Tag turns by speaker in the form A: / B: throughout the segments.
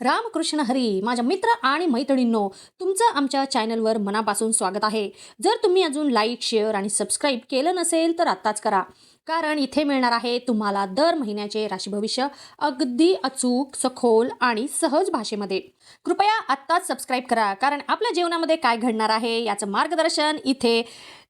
A: रामकृष्ण हरी माझ्या मित्र आणि मैत्रिणींनो तुमचं आमच्या चॅनलवर मनापासून स्वागत आहे. जर तुम्ही अजून लाईक शेअर आणि सबस्क्राईब केलं नसेल तर आत्ताच करा. कारण इथे मिळणार आहे तुम्हाला दर महिन्याचे राशी भविष्य अगदी अचूक सखोल आणि सहज भाषेमध्ये. कृपया आत्ताच सबस्क्राईब करा कारण आपल्या जीवनामध्ये काय घडणार आहे याचं मार्गदर्शन इथे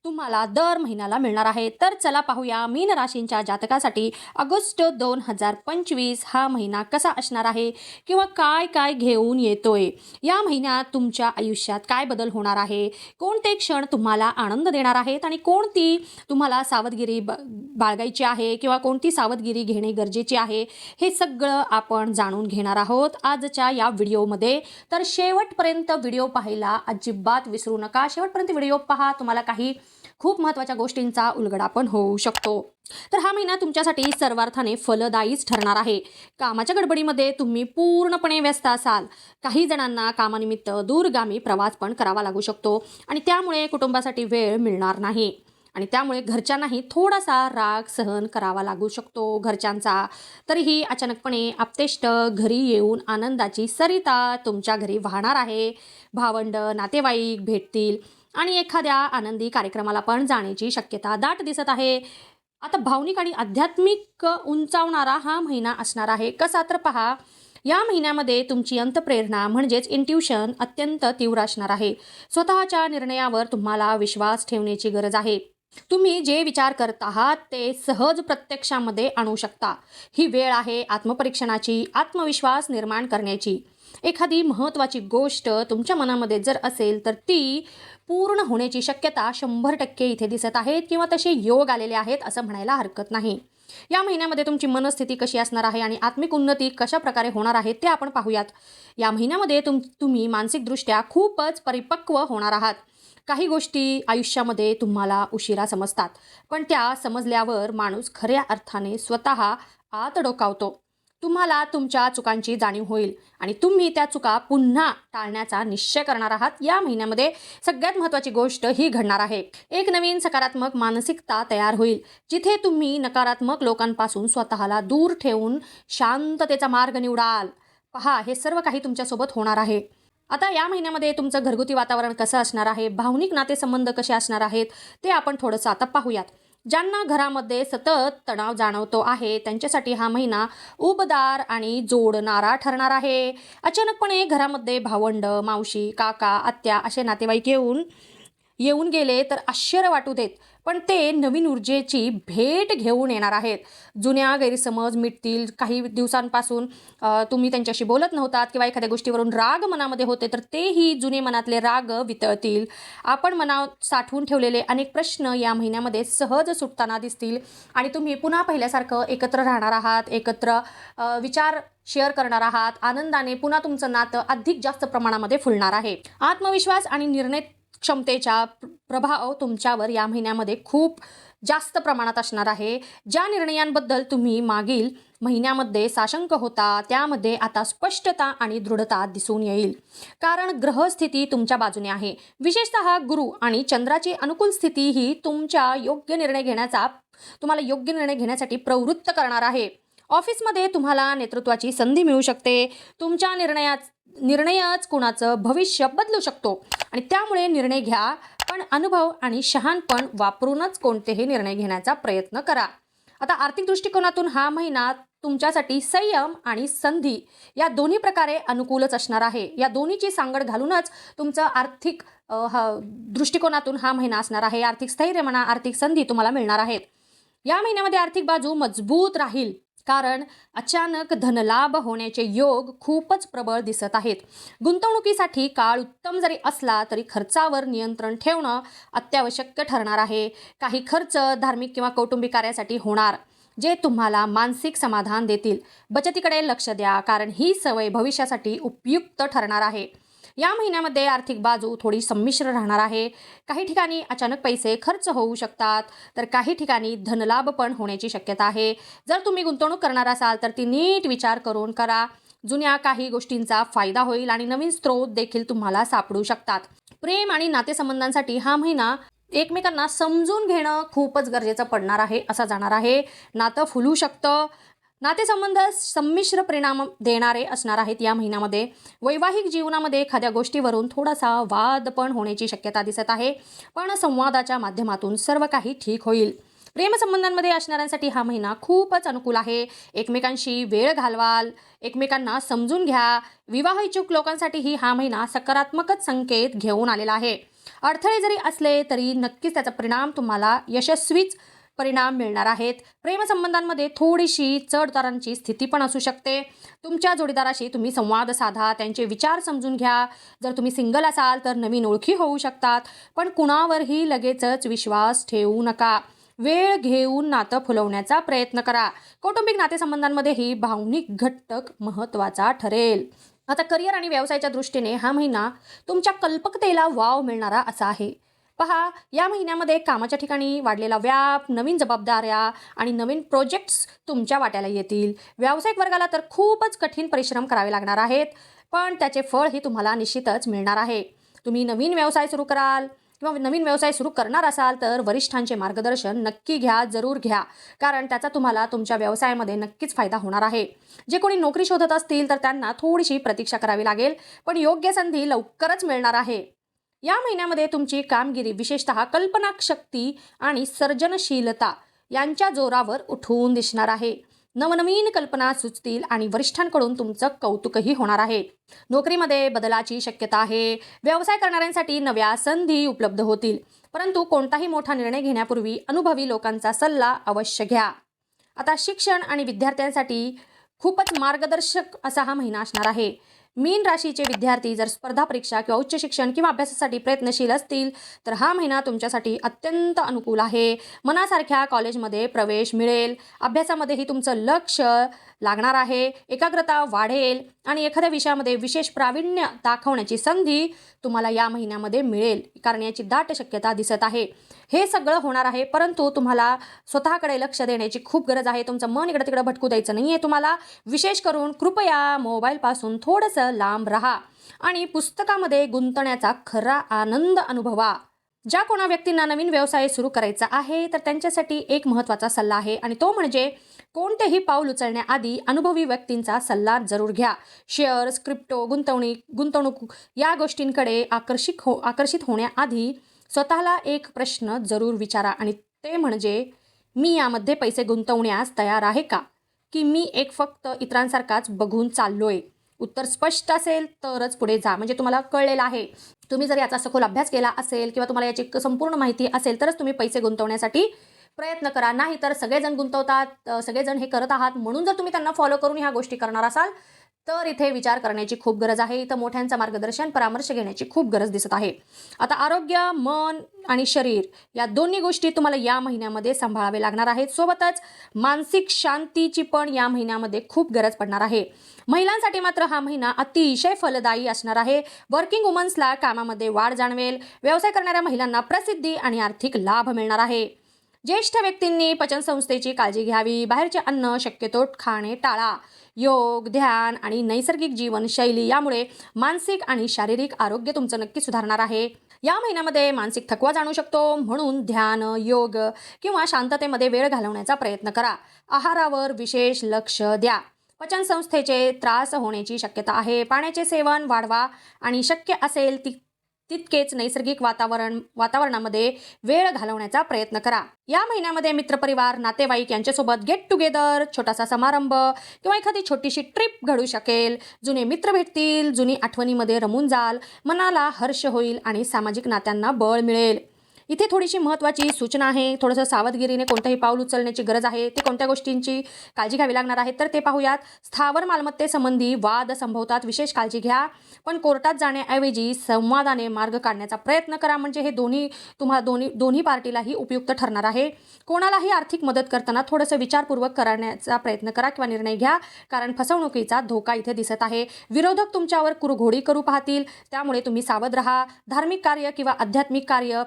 A: तुम्हाला दर महिन्याला मिळणार आहे. तर चला पाहूया मीन राशींच्या जातकासाठी ऑगस्ट दोन हजार पंचवीस हा महिना कसा असणार आहे किंवा काय काय घेऊन येतोय. या महिन्यात तुमच्या आयुष्यात काय बदल होणार आहे? कोणते क्षण तुम्हाला आनंद देणार आहेत आणि कोणती तुम्हाला सावधगिरी ब बाळगायची आहे किंवा कोणती सावधगिरी घेणे गरजेचे आहे हे सगळं आपण जाणून घेणार आहोत आजच्या या व्हिडिओमध्ये. तर शेवटपर्यंत व्हिडिओ पाहायला अजिबात विसरू नका. शेवटपर्यंत व्हिडिओ पहा. तुम्हाला काही खूप महत्त्वाच्या गोष्टींचा उलगडा पण होऊ शकतो. तर हा महिना तुमच्यासाठी सर्वार्थाने फलदायीच ठरणार आहे. कामाच्या गडबडीमध्ये तुम्ही पूर्णपणे व्यस्त असाल. काही जणांना कामानिमित्त दूरगामी प्रवास पण करावा लागू शकतो आणि त्यामुळे कुटुंबासाठी वेळ मिळणार नाही. आणि त्यामुळे घरच्यांनाही थोडासा राग सहन करावा लागू शकतो घरच्यांचा. तरीही अचानकपणे आपतेष्ट घरी येऊन आनंदाची सरिता तुमच्या घरी वाहणार आहे. भावंड नातेवाईक भेटतील. आणि एखाद्या आनंदी कार्यक्रमाला पण जाण्याची शक्यता दाट दिसत आहे. आता भावनिक आणि आध्यात्मिक उंचावणारा हा महिना असणार आहे. कसा तर पहा या महिन्यामध्ये तुमची अंतप्रेरणा म्हणजेच इंट्युशन अत्यंत तीव्र असणार आहे. स्वतःच्या निर्णयावर तुम्हाला विश्वास ठेवण्याची गरज आहे. तुम्ही जे विचार करत आहात ते सहज प्रत्यक्षामध्ये आणू शकता. ही वेळ आहे आत्मपरीक्षणाची आत्मविश्वास निर्माण करण्याची. एखादी महत्त्वाची गोष्ट तुमच्या मनामध्ये जर असेल तर ती पूर्ण होण्याची शक्यता शंभर टक्के इथे दिसत आहेत किंवा तसे योग आलेले आहेत असं म्हणायला हरकत नाही. या महिन्यामध्ये तुमची मनस्थिती कशी असणार आहे आणि आत्मिक उन्नती कशा प्रकारे होणार आहे ते आपण पाहूयात. या महिन्यामध्ये तुम तुम्ही मानसिकदृष्ट्या खूपच परिपक्व होणार आहात. काही गोष्टी आयुष्यामध्ये तुम्हाला उशिरा समजतात पण त्या समजल्यावर माणूस खऱ्या अर्थाने स्वतः आत डोकावतो. तुम्हाला तुमच्या चुकांची जाणीव होईल आणि तुम्ही त्या चुका पुन्हा टाळण्याचा निश्चय करणार आहात. या महिन्यामध्ये सगळ्यात महत्त्वाची गोष्ट ही घडणार आहे. एक नवीन सकारात्मक मानसिकता तयार होईल जिथे तुम्ही नकारात्मक लोकांपासून स्वतःला दूर ठेवून शांततेचा मार्ग निवडाल. पहा हे सर्व काही तुमच्यासोबत होणार आहे. आता या महिन्यामध्ये तुमचं घरगुती वातावरण कसं असणार आहे? भावनिक नातेसंबंध कसे असणार आहेत? ते आपण थोडंसं आता पाहूयात. ज्यांना घरामध्ये सतत तणाव जाणवतो आहे त्यांच्यासाठी हा महिना उबदार आणि जोडणारा ठरणार आहे. अचानकपणे घरामध्ये भावंड मावशी काका आत्या असे नातेवाईक येऊन येऊन गेले तर आश्चर्य वाटू देत पण ते नवीन ऊर्जेची भेट घेऊन येणार आहेत. जुन्या गैरसमज मिटतील. काही दिवसांपासून तुम्ही त्यांच्याशी बोलत नव्हतात किंवा एखाद्या गोष्टीवरून राग मनामध्ये होते तर तेही जुने मनातले राग वितळतील. आपण मनात साठवून ठेवलेले अनेक प्रश्न या महिन्यामध्ये सहज सुटताना दिसतील. आणि तुम्ही पुन्हा पहिल्यासारखं एकत्र राहणार आहात एकत्र विचार शेअर करणार आहात. आनंदाने पुन्हा तुमचं नातं अधिक जास्त प्रमाणामध्ये फुलणार आहे. आत्मविश्वास आणि निर्णय क्षमतेचा प्रभाव तुमच्यावर या महिन्यामध्ये खूप जास्त प्रमाणात असणार आहे. ज्या निर्णयांबद्दल तुम्ही मागील महिन्यामध्ये साशंक होता त्यामध्ये आता स्पष्टता आणि दृढता दिसून येईल. कारण ग्रहस्थिती तुमच्या बाजूने आहे. विशेषतः गुरु आणि चंद्राची अनुकूल स्थिती ही तुमच्या योग्य निर्णय घेण्याचा तुम्हाला योग्य निर्णय घेण्यासाठी प्रवृत्त करणार आहे. ऑफिसमध्ये तुम्हाला नेतृत्वाची संधी मिळू शकते. तुमच्या निर्णयात निर्णयच कुणाचं भविष्य बदलू शकतो. आणि त्यामुळे निर्णय घ्या पण अनुभव आणि शहाणपण वापरूनच कोणतेही निर्णय घेण्याचा प्रयत्न करा. आता आर्थिक दृष्टिकोनातून हा महिना तुमच्यासाठी संयम आणि संधी या दोन्ही प्रकारे अनुकूलच असणार आहे. या दोन्हीची सांगड घालूनच तुमचं आर्थिक हा दृष्टिकोनातून हा महिना असणार आहे. आर्थिक स्थैर्य म्हणा आर्थिक संधी तुम्हाला मिळणार आहेत. या महिन्यामध्ये आर्थिक बाजू मजबूत राहील. कारण अचानक धनलाभ होण्याचे योग खूपच प्रबळ दिसत आहेत. गुंतवणुकीसाठी काळ उत्तम जरी असला तरी खर्चावर नियंत्रण ठेवणं अत्यावश्यक ठरणार आहे. काही खर्च धार्मिक किंवा कौटुंबिक कार्यासाठी होणार जे तुम्हाला मानसिक समाधान देतील. बचतीकडे लक्ष द्या कारण ही सवय भविष्यासाठी उपयुक्त ठरणार आहे. या महिन्यामध्ये आर्थिक बाजू थोडी संमिश्र राहणार आहे. काही ठिकाणी अचानक पैसे खर्च होऊ शकतात तर काही ठिकाणी धनलाभ पण होण्याची शक्यता आहे. जर तुम्ही गुंतवणूक करणार असाल तर ती नीट विचार करून करा. जुन्या काही गोष्टींचा फायदा होईल आणि नवीन स्रोत देखील तुम्हाला सापडू शकतात. प्रेम आणि नातेसंबंधांसाठी हा महिना एकमेकांना समजून घेणं खूपच गरजेचं पडणार आहे असा जाणार आहे. नातं फुलू शकतं. नातेसंबंध संमिश्र परिणाम देणारे असणार आहेत या महिन्यामध्ये. वैवाहिक जीवनामध्ये एखाद्या गोष्टीवरून थोडासा वाद पण होण्याची शक्यता दिसत आहे. पण संवादाच्या माध्यमातून सर्व काही ठीक होईल. प्रेमसंबंधांमध्ये असणाऱ्यांसाठी हा महिना खूपच अनुकूल आहे. एकमेकांशी वेळ घालवाल एकमेकांना समजून घ्या. विवाह इच्छुक लोकांसाठीही हा महिना सकारात्मकच संकेत घेऊन आलेला आहे. अडथळे जरी असले तरी नक्कीच त्याचा परिणाम तुम्हाला यशस्वीच परिणाम मिळणार आहेत. प्रेमसंबंधांमध्ये थोडीशी चढतारांची स्थिती पण असू शकते. तुमच्या जोडीदाराशी तुम्ही संवाद साधा त्यांचे विचार समजून घ्या. जर तुम्ही सिंगल असाल तर नवीन ओळखी होऊ शकतात. पण कुणावरही लगेचच विश्वास ठेवू नका. वेळ घेऊन नातं फुलवण्याचा प्रयत्न करा. कौटुंबिक नातेसंबंधांमध्येही भावनिक घटक महत्त्वाचा ठरेल. आता करिअर आणि व्यवसायाच्या दृष्टीने हा महिना तुमच्या कल्पकतेला वाव मिळणारा असा आहे. पहा या महिन्यामध्ये कामाच्या ठिकाणी वाढलेला व्याप नवीन जबाबदाऱ्या आणि नवीन प्रोजेक्ट्स तुमच्या वाट्याला येतील. व्यावसायिक वर्गाला तर खूपच कठीण परिश्रम करावे लागणार आहेत पण त्याचे फळ हे तुम्हाला निश्चितच मिळणार आहे. तुम्ही नवीन व्यवसाय सुरू कराल किंवा नवीन व्यवसाय सुरू करणार असाल तर वरिष्ठांचे मार्गदर्शन नक्की घ्या जरूर घ्या. कारण त्याचा तुम्हाला तुमच्या व्यवसायामध्ये नक्कीच फायदा होणार आहे. जे कोणी नोकरी शोधत असतील तर त्यांना थोडीशी प्रतीक्षा करावी लागेल पण योग्य संधी लवकरच मिळणार आहे. या महिन्यामध्ये तुमची कामगिरी विशेषतः कल्पनाशक्ती आणि सर्जनशीलता यांच्या जोरावर उठून दिसणार आहे. नवनवीन कल्पना सुचतील आणि वरिष्ठांकडून तुमचं कौतुकही होणार आहे. नोकरीमध्ये बदलाची शक्यता आहे. व्यवसाय करणाऱ्यांसाठी नव्या संधी उपलब्ध होतील. परंतु कोणताही मोठा निर्णय घेण्यापूर्वी अनुभवी लोकांचा सल्ला अवश्य घ्या. आता शिक्षण आणि विद्यार्थ्यांसाठी खूपच मार्गदर्शक असा हा महिना असणार आहे. मीन राशीचे विद्यार्थी जर स्पर्धा परीक्षा किंवा उच्च शिक्षण किंवा अभ्यासासाठी प्रयत्नशील असतील तर हा महिना तुमच्यासाठी अत्यंत अनुकूल आहे. मनासारख्या कॉलेजमध्ये प्रवेश मिळेल. अभ्यासामध्येही तुमचं लक्ष लागणार आहे. एकाग्रता वाढेल. आणि एखाद्या विषयामध्ये विशेष प्रावीण्य दाखवण्याची संधी तुम्हाला या महिन्यामध्ये मिळेल. कारण याची दाट शक्यता दिसत आहे. हे सगळं होणार आहे परंतु तुम्हाला स्वतःकडे लक्ष देण्याची खूप गरज आहे. तुमचं मन इकडं तिकडं भटकू द्यायचं नाही आहे तुम्हाला विशेष करून कृपया मोबाईलपासून थोडंसं लांब राहा आणि पुस्तकामध्ये गुंतण्याचा खरा आनंद अनुभवा. ज्या कोणा व्यक्तींना नवीन व्यवसाय सुरू करायचा आहे तर त्यांच्यासाठी एक महत्त्वाचा सल्ला आहे आणि तो म्हणजे कोणतेही पाऊल उचलण्याआधी अनुभवी व्यक्तींचा सल्ला जरूर घ्या. शेअर्स क्रिप्टो गुंतवणूक गुंतवणूक या गोष्टींकडे आकर्षित हो आकर्षित होण्याआधी स्वतःला एक प्रश्न जरूर विचारा आणि ते म्हणजे मी यामध्ये पैसे गुंतवण्यास तयार आहे का? की मी एक फक्त इतरांसारखाच बघून चाललोय? उत्तर स्पष्ट असेल तरच पुढे जा. म्हणजे तुम्हाला कळलेलं आहे. तुम्ही जर याचा सखोल अभ्यास केला असेल किंवा तुम्हाला याची संपूर्ण माहिती असेल तरच तुम्ही पैसे गुंतवण्यासाठी प्रयत्न करा. नाही तर सगळेजण गुंतवतात सगळेजण हे करत आहात. म्हणून जर तुम्ही त्यांना फॉलो करून ह्या गोष्टी करणार असाल तर इथे विचार करण्याची खूप गरज आहे. इथं मोठ्यांचं मार्गदर्शन परामर्श घेण्याची खूप गरज दिसत आहे. आता आरोग्य मन आणि शरीर या दोन्ही गोष्टी तुम्हाला या महिन्यामध्ये सांभाळावे लागणार आहेत. सोबतच मानसिक शांतीची पण या महिन्यामध्ये खूप गरज पडणार आहे. महिलांसाठी मात्र हा महिना अतिशय फलदायी असणार आहे. वर्किंग वुमन्सला कामामध्ये वाढ जाणवेल. व्यवसाय करणाऱ्या महिलांना प्रसिद्धी आणि आर्थिक लाभ मिळणार आहे. ज्येष्ठ व्यक्तींनी पचनसंस्थेची काळजी घ्यावी. बाहेरचे अन्न शक्यतो खाणे टाळा. योग ध्यान आणि नैसर्गिक जीवनशैली यामुळे मानसिक आणि शारीरिक आरोग्य तुमचं नक्की सुधारणार आहे. या महिन्यामध्ये मानसिक थकवा जाणू शकतो. म्हणून ध्यान योग किंवा शांततेमध्ये वेळ घालवण्याचा प्रयत्न करा. आहारावर विशेष लक्ष द्या. पचनसंस्थेचे त्रास होण्याची शक्यता आहे. पाण्याचे सेवन वाढवा आणि शक्य असेल ती तितकेच नैसर्गिक वातावरण वातावरणामध्ये वेळ घालवण्याचा प्रयत्न करा. या महिन्यामध्ये मित्रपरिवार नातेवाईक यांच्यासोबत गेट टुगेदर छोटासा समारंभ किंवा एखादी छोटीशी ट्रिप घडू शकेल. जुने मित्र भेटतील जुनी आठवणीमध्ये रमून जाल मनाला हर्ष होईल आणि सामाजिक नात्यांना बळ मिळेल. इथे थोडीशी महत्त्वाची सूचना आहे. थोडंसं सावधगिरीने कोणतंही पाऊल उचलण्याची गरज आहे. ते कोणत्या गोष्टींची काळजी घ्यावी लागणार आहे तर ते पाहूयात. स्थावर मालमत्तेसंबंधी वाद संभवतात. विशेष काळजी घ्या. पण कोर्टात जाण्याऐवजी संवादाने मार्ग काढण्याचा प्रयत्न करा. म्हणजे हे दोन्ही तुम्हाला दोन्ही दोन्ही पार्टीलाही उपयुक्त ठरणार आहे. कोणालाही आर्थिक मदत करताना थोडंसं विचारपूर्वक करण्याचा प्रयत्न करा किंवा निर्णय घ्या. कारण फसवणुकीचा धोका इथे दिसत आहे. विरोधक तुमच्यावर कुरघोडी करू पाहतील. त्यामुळे तुम्ही सावध राहा. धार्मिक कार्य किंवा आध्यात्मिक कार्य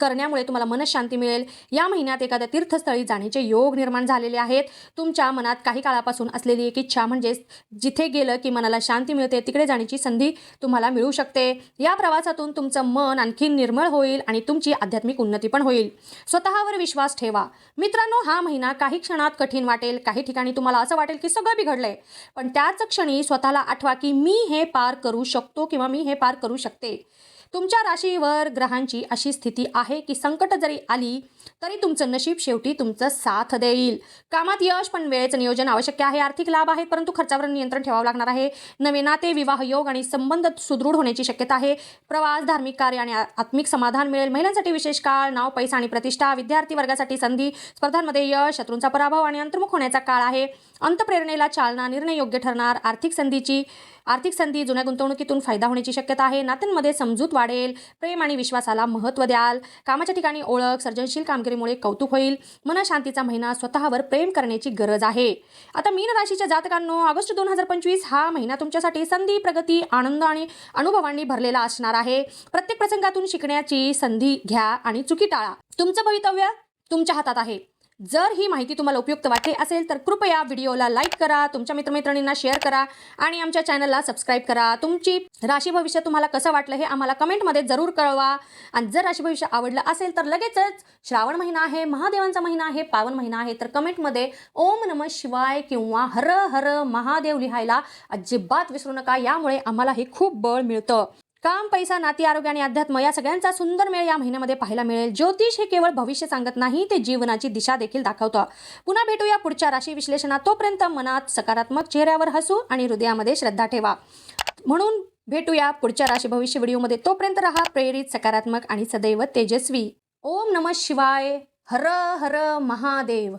A: करण्यामुळे तुम्हाला मनशांती मिळेल. या महिन्यात एखाद्या तीर्थस्थळी जाण्याचे योग निर्माण झालेले आहेत. तुमच्या मनात काही काळापासून असलेली एक इच्छा म्हणजेच जिथे गेलं की मनाला शांती मिळते तिकडे जाण्याची संधी तुम्हाला मिळू शकते. या प्रवासातून तुमचं मन आणखी निर्मळ होईल आणि तुमची आध्यात्मिक उन्नती पण होईल. स्वतःवर विश्वास ठेवा. मित्रांनो हा महिना काही क्षणात कठीण वाटेल. काही ठिकाणी तुम्हाला असं वाटेल की सगळं बिघडलंय. पण त्याच क्षणी स्वतःला आठवा की मी हे पार करू शकतो किंवा मी हे पार करू शकते. तुमच्या राशीवर ग्रहांची अशी स्थिती आहे की संकट जरी आली तरी तुमचं नशीब शेवटी तुमचं साथ देईल. कामात यश पण वेळेचं नियोजन आवश्यक आहे. आर्थिक लाभ आहेत परंतु खर्चावर नियंत्रण ठेवावं लागणार आहे. नवे नाते विवाह योग आणि संबंध सुदृढ होण्याची शक्यता आहे. प्रवास धार्मिक कार्य आणि आत्मिक समाधान मिळेल. महिलांसाठी विशेष काळ नाव पैसा आणि प्रतिष्ठा विद्यार्थी वर्गासाठी संधी स्पर्धांमध्ये यश शत्रूंचा पराभव आणि अंतर्मुख होण्याचा काळ आहे. अंतप्रेरणेला चालना निर्णय योग्य ठरणार आर्थिक संधीची आर्थिक संधी जुन्या गुंतवणुकीतून फायदा होण्याची शक्यता आहे. नात्यांमध्ये समजूत वाढेल. प्रेम आणि विश्वासाला महत्त्व द्याल. कामाच्या ठिकाणी ओळख सर्जनशील कामगिरीमुळे कौतुक होईल. मनशांतीचा महिना स्वतःवर प्रेम करण्याची गरज आहे. आता मीन राशीच्या जातकांनो ऑगस्ट दोन हजार पंचवीस हा महिना तुमच्यासाठी संधी प्रगती आनंद आणि अनुभवांनी भरलेला असणार आहे. प्रत्येक प्रसंगातून शिकण्याची संधी घ्या आणि चुकी टाळा. तुमचं भवितव्य तुमच्या हातात आहे. जर ही माहिती तुम्हाला उपयुक्त वाटली असेल तर कृपया व्हिडिओला लाईक करा तुमच्या मित्रमैत्रिणींना शेअर करा आणि आमच्या चॅनलला सबस्क्राईब करा. तुमची राशी भविष्य तुम्हाला कसं वाटलं हे आम्हाला कमेंटमध्ये जरूर कळवा. आणि जर राशी भविष्य आवडलं असेल तर लगेचच श्रावण महिना आहे महादेवांचा महिना आहे पावन महिना आहे तर कमेंटमध्ये ओम नम शिवाय किंवा हर हर महादेव लिहायला अजिबात विसरू नका. यामुळे आम्हाला हे खूप बळ मिळतं. काम पैसा नाती आरोग्य आणि अध्यात्म या सगळ्यांचा सुंदर मेळ या महिन्यामध्ये पाहायला मिळेल. ज्योतिष हे केवळ भविष्य सांगत नाही ते जीवनाची दिशा देखील दाखवतं. पुन्हा भेटूया पुढच्या राशी विश्लेषणात. तोपर्यंत मनात सकारात्मक चेहऱ्यावर हसू आणि हृदयामध्ये श्रद्धा ठेवा. म्हणून भेटूया पुढच्या राशी भविष्य व्हिडिओमध्ये. तोपर्यंत राहा प्रेरित सकारात्मक आणि सदैव तेजस्वी. ओम नम शिवाय. हर हर महादेव.